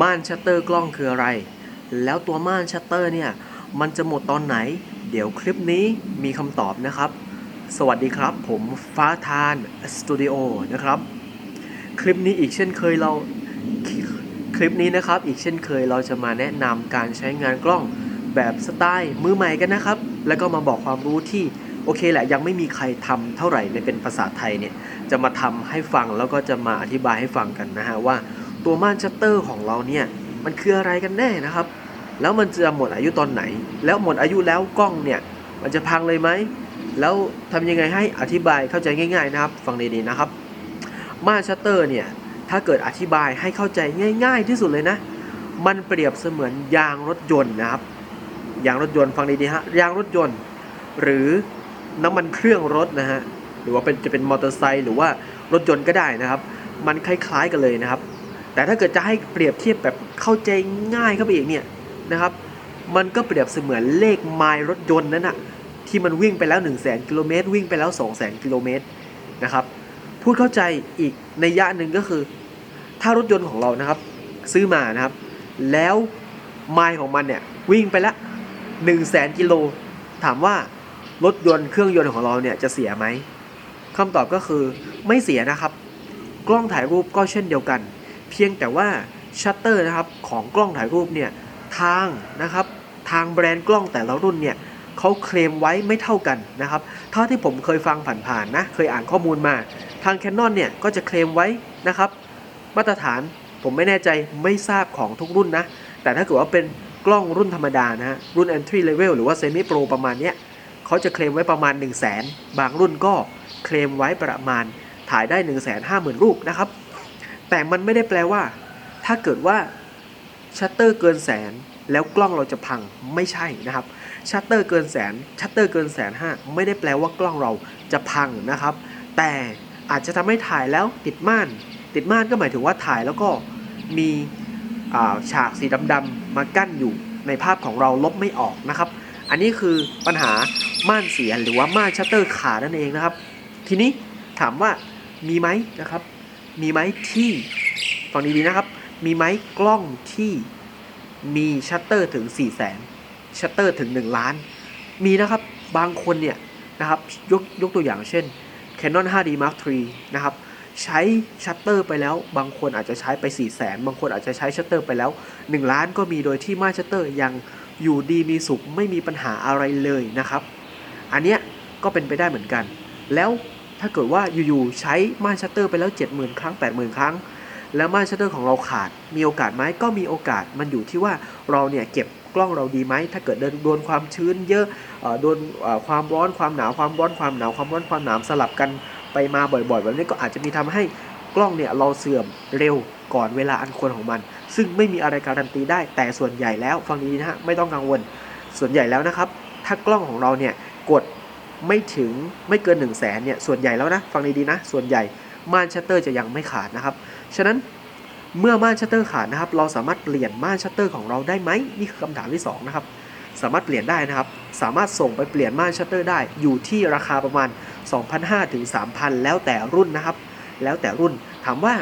ม่านชัตเตอร์กล้องคืออะไร แล้วตัวม่านชัตเตอร์เนี่ยมันจะหมดตอนไหน เดี๋ยวคลิปนี้มีคำตอบนะครับ สวัสดีครับ ผมฟ้าทานสตูดิโอนะครับ คลิปนี้อีกเช่นเคยเราคลิปนี้นะครับ อีกเช่นเคยเราจะมาแนะนำการใช้งานกล้องแบบสไตล์มือใหม่กันนะครับ แล้วก็มาบอกความรู้ที่โอเคแหละยังไม่มีใครทำเท่าไหร่ในเป็นภาษาไทยเนี่ยจะมาทำให้ฟังแล้วก็จะมาอธิบายให้ฟังกันนะฮะว่า ตัวม่านชัตเตอร์ของเราเนี่ยมันคืออะไรกันแน่นะครับ แล้วมันจะหมดอายุตอนไหน แล้วหมดอายุแล้วกล้องเนี่ยมันจะพังเลยไหม แล้วทำยังไงให้อธิบายเข้าใจง่าย ๆ นะครับ ฟังดีๆนะครับ ม่านชัตเตอร์เนี่ยถ้าเกิดอธิบายให้เข้าใจง่าย ๆ ที่สุดเลยนะ มันเปรียบเสมือนยางรถยนต์นะครับ ยางรถยนต์ฟังดีๆฮะยางรถยนต์ หรือน้ำมันเครื่องรถนะฮะหรือว่าเป็นจะเป็นมอเตอร์ไซค์หรือว่ารถยนต์ก็ได้นะครับ มันคล้ายๆกันเลยนะครับ แต่ถ้าเกิดจะให้เปรียบเทียบแบบเข้าใจง่ายเข้าไปอีกเนี่ยนะครับ มันก็เปรียบเสมือนเลขไมล์รถยนต์นั้นอะที่มันวิ่งไปแล้ว 1 0 0 0 0แกิโลเมตรวิ่งไปแล้ว2 0 0 0 0 0กิโลเมตรนะครับพูดเข้าใจอีกในยะหนึ่งก็คือ ถ้ารถยนต์ของเรานะครับ ซื้อมานะครับ แล้วไมล์ของมันเนี่ยวิ่งไปละ1 0 0 0 0แกิโลถามว่ารถยนต์เครื่องยนต์ของเราเนี่ยจะเสียไหมคำตอบก็คือไม่เสียนะครับ กล้องถ่ายรูปก็เช่นเดียวกัน เพียงแต่ว่าชัตเตอร์นะครับของกล้องถ่ายรูปเนี่ยทางนะครับทางแบรนด์กล้องแต่ละรุ่นเนี่ยเขาเคลมไว้ไม่เท่ากันนะครับเท่าที่ผมเคยฟังผ่านๆนะเคยอ่านข้อมูลมา ทาง Canon เนี่ยก็จะเคลมไว้นะครับมาตรฐานผมไม่แน่ใจไม่ทราบของทุกรุ่นนะ แต่ถ้าเกิดว่าเป็นกล้องรุ่นธรรมดานะฮะรุ่น entry level หรือว่า semi pro ประมาณเนี้ยเขาจะเคลมไว้ประมาณ 1 0 0 0 0แสนบางรุ่นก็เคลมไว้ประมาณถ่ายได้ 1 5 0 0 0 0 รูปนะครับ แต่มันไม่ได้แปลว่า ถ้าเกิดว่าชัตเตอร์เกินแสนแล้วกล้องเราจะพังไม่ใช่นะครับชัตเตอร์เกินแสนชัตเตอร์เกินแสนห้าไม่ได้แปลว่ากล้องเราจะพังนะครับ แต่อาจจะทำให้ถ่ายแล้วติดม่าน ติดม่านก็หมายถึงว่าถ่ายแล้วก็มีาฉากสีดำๆมากั้นอยู่ในภาพของเราลบไม่ออกนะครับ อันนี้คือปัญหาม่านเสียหรือว่าม่านชัตเตอร์ขาดนั่นเองนะครับ ทีนี้ถามว่ามีไหมนะครับ มีไหมที่ฟังดีๆนะครับ มีไหมกล้องที่มีชัตเตอร์ถึง4 0 0แสนชัตเตอร์ถึง 1 ล้าน มีนะครับบางคนเนี่ยนะครับยกยกตัวอย่างเช่น Canon 5D Mark III นะครับใช้ชัตเตอร์ไปแล้ว บางคนอาจจะใช้ไป 4 0 0แสนบางคนอาจจะใช้ชัตเตอร์ไปแล้ว 1 ล้านก็มีโดยที่ม่าชัตเตอร์ยังอยู่ดีมีสุขไม่มีปัญหาอะไรเลยนะครับ อันเนี้ยก็เป็นไปได้เหมือนกัน แล้ว ถ้าเกิดว่าอยู่ๆใช้ม่านชัตเตอร์ไปแล้ว 70,000 ครั้ง 80,000 ครั้ง แล้วม่านชัตเตอร์ของเราขาด มีโอกาสไหมก็มีโอกาสมันอยู่ที่ว่าเราเนี่ยเก็บกล้องเราดีไหมถ้าเกิดโดนโดนความชื้นเยอะโดนความร้อนความหนาวความร้อนความหนาวความร้อนความหนาวสลับกันไปมาบ่อยๆ แบบนี้ก็อาจจะมีทำให้กล้องเนี่ยเราเสื่อมเร็วก่อนเวลาอันควรของมัน ซึ่งไม่มีอะไรการันตีได้ แต่ส่วนใหญ่แล้วฟังดีนะฮะไม่ต้องกังวล ส่วนใหญ่แล้วนะครับ ถ้ากล้องของเราเนี่ยกด ไม่ถึงไม่เกิน1นึ่งแสนเนี่ยส่วนใหญ่แล้วนะ ฟังดีๆนะ ส่วนใหญ่ม่านชัตเตอร์จะยังไม่ขาดนะครับ ฉะนั้นเมื่อม่านชัตเตอร์ขาดนะครับ เราสามารถเปลี่ยนม่านชัตเตอร์ของเราได้ไหมนี่คือคำถามที่สองนะครับสามารถเปลี่ยนได้นะครับ สามารถส่งไปเปลี่ยนม่านชัตเตอร์ได้ อยู่ที่ราคาประมาณ 2,500ถึง3,000 แล้วแต่รุ่นนะครับ แล้วแต่รุ่น ถามว่า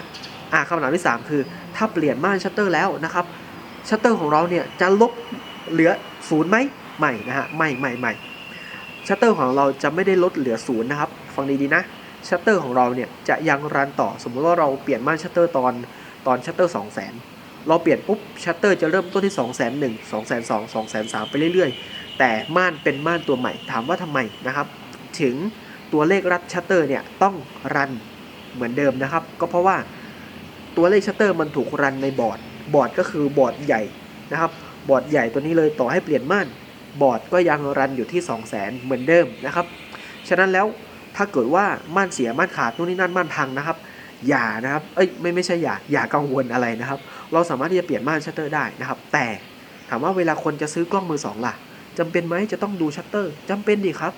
อ่าคำถามที่ 3 คือ ถ้าเปลี่ยนม่านชัตเตอร์แล้วนะครับ ชัตเตอร์ของเราเนี่ยจะลบเหลือศูนย์ไหมไม่นะฮะ ไม่ไม่ไม่ ชัตเตอร์ของเราจะไม่ได้ลดเหลือศูนย์นะครับ ฟังดีๆนะ ชัตเตอร์ของเราเนี่ยจะยังรันต่อ สมมุติว่าเราเปลี่ยนม่านชัตเตอร์ตอนตอนชัตเตอร์2 0 0 0 0 0เราเปลี่ยนปุ๊บชัตเตอร์จะเริ่มต้นที่2 0 0 0 0 0 2 0 0 0 2 0 0 0ไปเรื่อยๆ แต่ม่านเป็นม่านตัวใหม่ถามว่าทำไมนะครับ ถึงตัวเลขรัดชัตเตอร์เนี่ยต้องรันเหมือนเดิมนะครับ ก็เพราะว่าตัวเลขชัตเตอร์มันถูกรันในบอร์ดบอร์ดก็คือบอร์ดใหญ่นะครับบอร์ดใหญ่ตัวนี้เลยต่อให้เปลี่ยนม่าน บอร์ดก็ยังรันอยู่ที่ 2 0 0 0 0 0เหมือนเดิมนะครับ ฉะนั้นแล้วถ้าเกิดว่าม่านเสียม่านขาดนู่นนี่นั่นม่านพังนะครับ อย่านะครับ เอ้ยไม่ไม่ใช่อย่าอย่ากังวลอะไรนะครับ เราสามารถที่จะเปลี่ยนม่านชัตเตอร์ได้นะครับ แต่ถามว่าเวลาคนจะซื้อกล้องมือสองล่ะจำเป็นไหมจะต้องดูชัตเตอร์จำเป็นดีครับ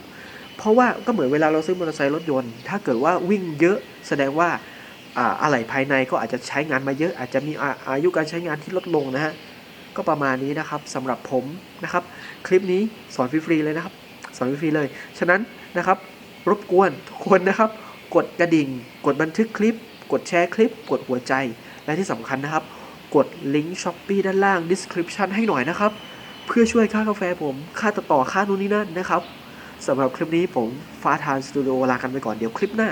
เพราะว่าก็เหมือนเวลาเราซื้อมอเตอร์ไซค์รถยนต์ ถ้าเกิดว่าวิ่งเยอะแสดงว่าอ่าอะไหล่ภายในก็อาจจะใช้งานมาเยอะ อาจจะมีอาอายุการใช้งานที่ลดลงนะฮะ ก็ประมาณนี้นะครับสำหรับผมนะครับ คลิปนี้สอนฟรีๆเลยนะครับ สอนฟรีๆเลย ฉะนั้นนะครับ รบกวนทุกคนนะครับ กดกระดิ่ง กดบันทึกคลิป กดแชร์คลิป กดหัวใจ และที่สำคัญนะครับ กดลิงก์ช้อปปีด้านล่าง description ให้หน่อยนะครับ เพื่อช่วยค่ากาแฟผม ค่าตัดต่อค่านู่นนี่นั่นนะครับสำหรับคลิปนี้ผมฟ้าทานสตูดิโอลากันไปก่อนเดี๋ยวคลิปหน้า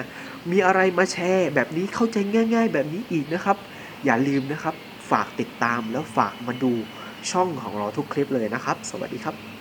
มีอะไรมาแชร์แบบนี้เข้าใจง่าย ๆ แบบนี้อีกนะครับ อย่าลืมนะครับ ฝากติดตามแล้วฝากมาดูช่องของเราทุกคลิปเลยนะครับ สวัสดีครับ